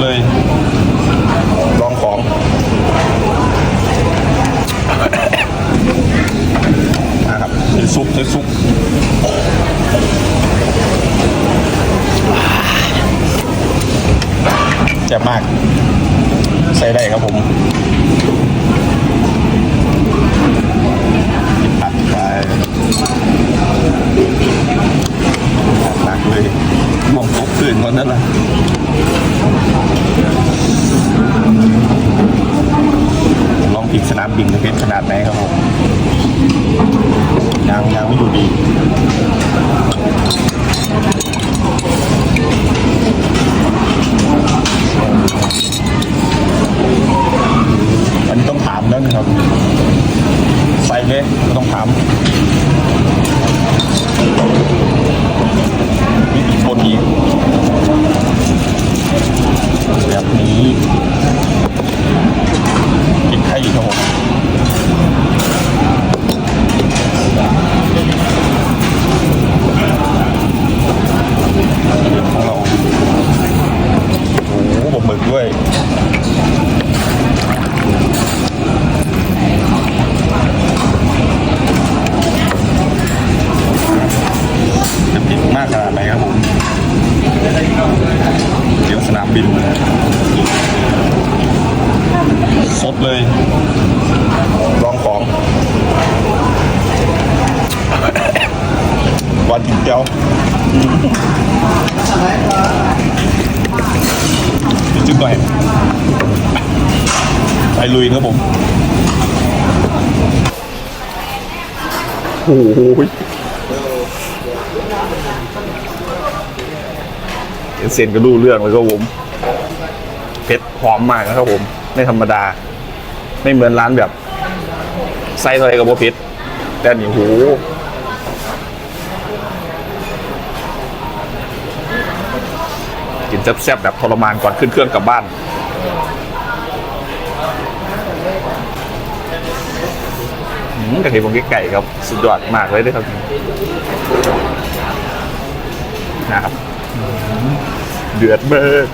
เลยลองของ นะครับเป็นซุปเป็นซุปแจ่บมาก ใส่ได้ครับผมกินผัดไปหนักเลยมองตกตื่นก่อนนั่นแหละลองผิดสนามบินจะเป็นขนาด ไหนครับผมยังยังไม่อยู่ดีอันนี้ต้องถามนั่นครับ ใส่เลยก็ต้องถาม ดเลยลองของวันกินเจ้าจุดหน่อยไปลุยครับผมโอ้โหเห็นเซนก็รู้เรื่องแล้วครับผม เผ็ดหอมมากนะครับผม ไม่ธรรมดา ไม่เหมือนร้านแบบไส้อะไรกับโบเผ็ดแต่นี่โหกินแซ่บๆแบบทรมานก่อนขึ้นเครื่องกลับบ้านอืมกระเทียมไก่ครับ สุดยอดมากเลยด้วยครับนะครับ เดือดเบิก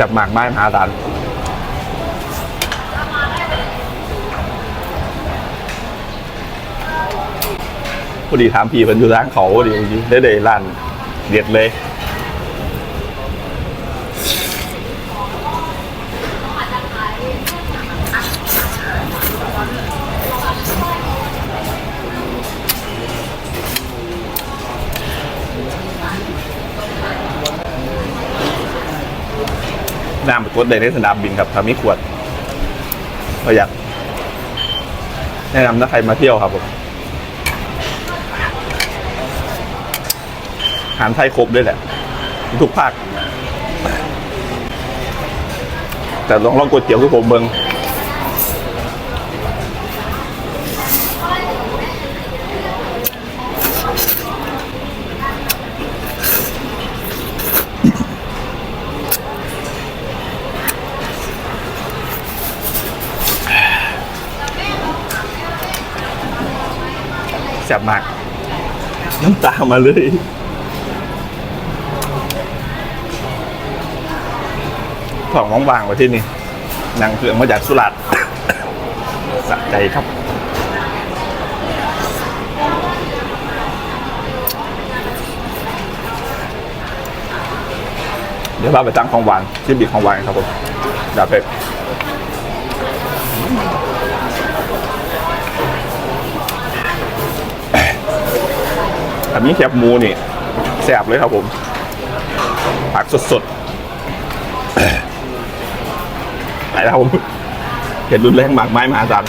จากหมากไม้มหาศาลพอดีถามพี่เพิ่นอยู่ร้านเขาพอดีได้เลยร้านเด็ดเลย น้ำไปกดได้ในสนามบินครับทำให้ขวดประหยัดแนะนำถ้าใครมาเที่ยวครับผมอาหารไทยครบด้วยแหละ ทุกภาคแต่ลองลองก๋วยเตี๋ยวคือผมเบิง ซ่บมาก น้ำตามาเลย ของว่างๆไว้ที่นี่นางเครื่องมาจากสุราษฎร์สะใจครับเดี๋ยวพาไปตั้งของหวานที่บีของหวานครับผมดาบเพช อันนี้แคบหมูนี่แซ่บเลยครับผมผักสดๆไปแล้วครับผมเห็นรุนแรงหมากไม้มหาศาล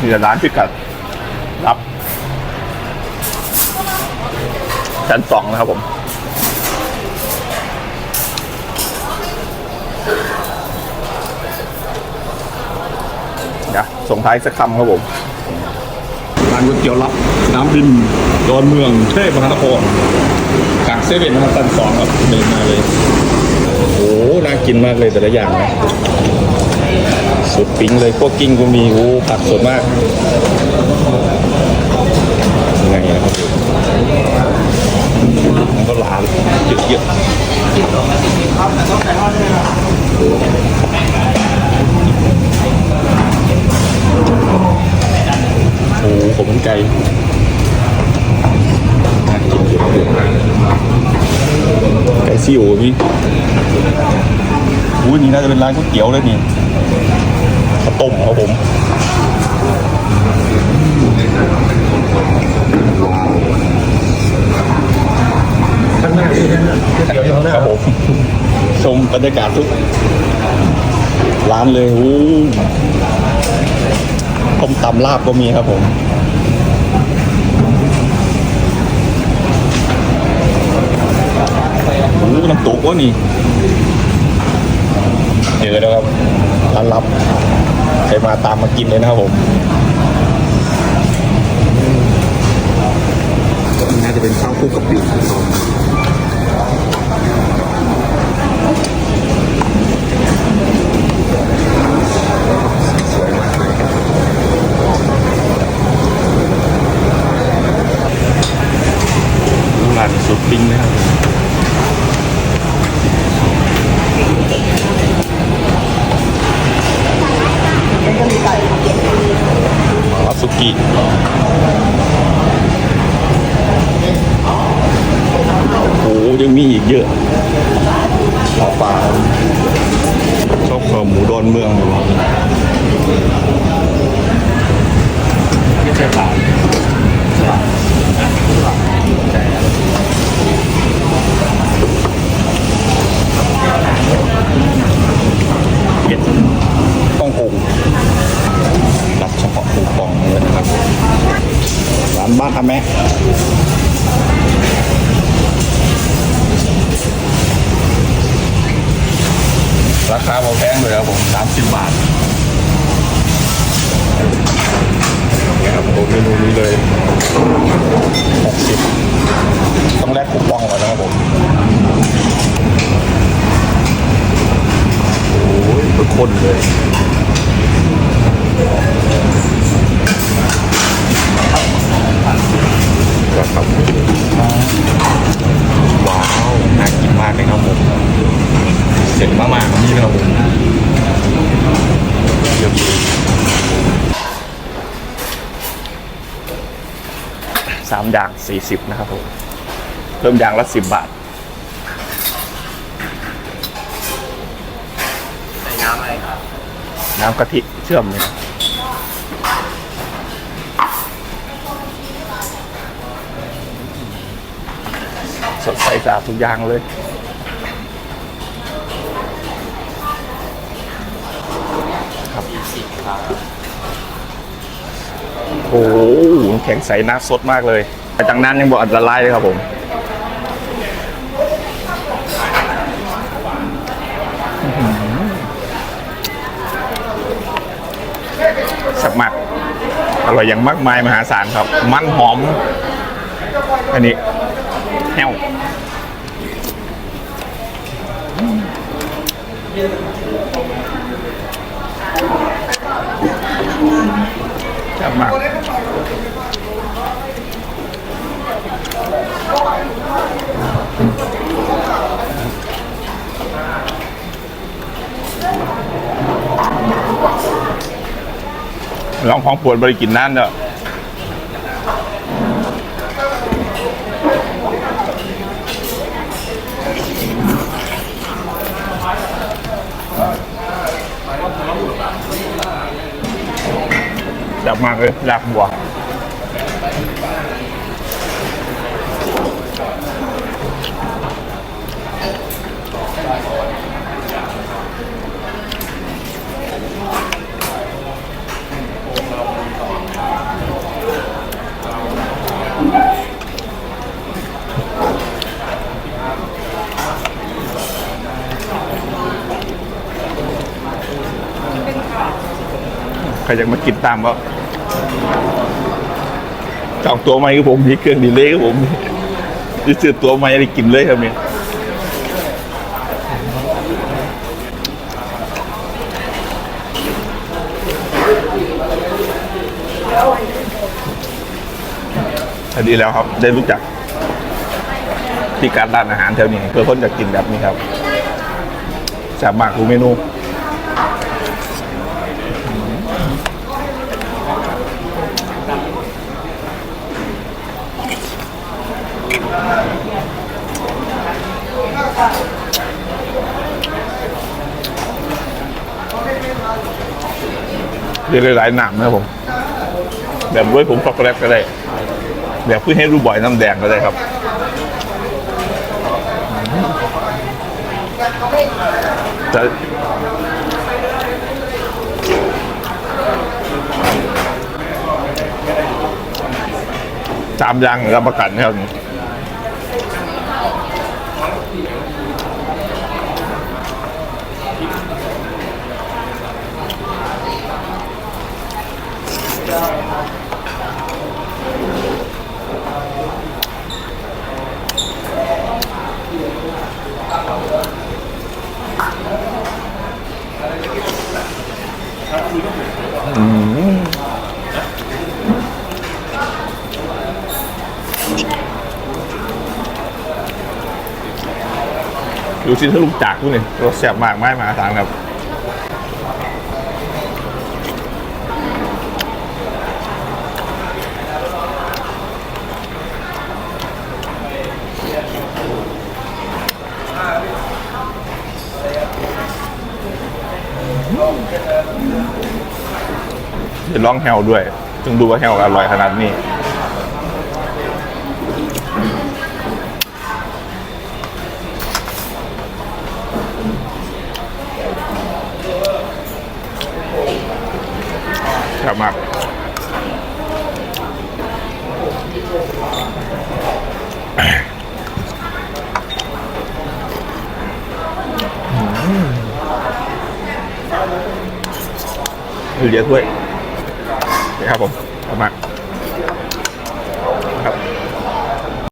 นี่ร้านพิกัดรับชั้นสองนะครับผม เดี๋ยวส่งท้ายสักคำครับผมร้านก๋วยเตี๋ยวรับน้ำบินดอนเมืองเทพมหานครกลางเซเว่นนะครับชั้นสองครับเดินมาเลย โอ้โห น่ากินมากเลยแต่ละอย่างนะสุดปิ๊งเลยพวกกิ้งก็มีโอ้ผักสดมากยังไงนะครับ มันก็หลานเยอะๆโอ้โหผมไก่น่ากินเยอะๆไก่ซิ่วพี่อุ้นี่น่าจะเป็นร้านก๋วยเตี๋ยวเลยนี่ข้าวต้มครับผม้างหน้าที่นั่นก๋วยเตี๋ยวอยู่ข้างหน้าครับผมชมบรรยากาศทุกร้านเลยโอ้ต้มตำลาบก็มีครับผม โอ้น้ำตกวะนี่เจอแล้วครับร้านลับ ใครมาตามมากินเลยนะครับผมน่าจะเป็นข้าวคลุกกะปิสวยมากเลยร้านสุดปิ้งนะครับ ว 3อย่าง 40 นะครับผม เริ่มอย่างละ 10 บาท ใส่น้ำอะไรครับ น้ำกะทิเชื่อมเลยสดใสสะอาดทุกอย่างเลยครับโอ้โห ข็งใสน้ำสดมากเลยแต่จากนั้นยังบอกอันตรายเลยครับผมสับมากอร่อยอย่างมากมายมหาศาลครับ มันหอม อันนี้แห้วจับมาก ลองของปวดบริกินนั่นเด้อจับมากเลยลากบัว รอยากมากินตามก็จองตัวใหม่กับผมมีเครื่องดีเลยกับผมดิซื้อตัวใหม่อะไรกินเลยครับเนี่ยอันดีแล้วครับ ได้รู้จักที่การร้านอาหารแถวนี้เพื่อคนจะกินแบบนี้ครับแซ่บมากทุกเมนู เรียหลายๆหนามนะครับผมแบบด้วยผมช็อกโกแลตก็ได้ แบบเพื่อให้รูบ่อยน้ำแดงก็ได้ครับจะสามอย่างรับประกันนะครับ ดูสิถ้าลูกจากพวกนี้รสแซ่บมากไม่มาทางครับเดี๋ยวลองแฮวด้วย จึงดูว่าแฮวอร่อยขนาดนี้ บมากเหลือถ้วยนะครับผม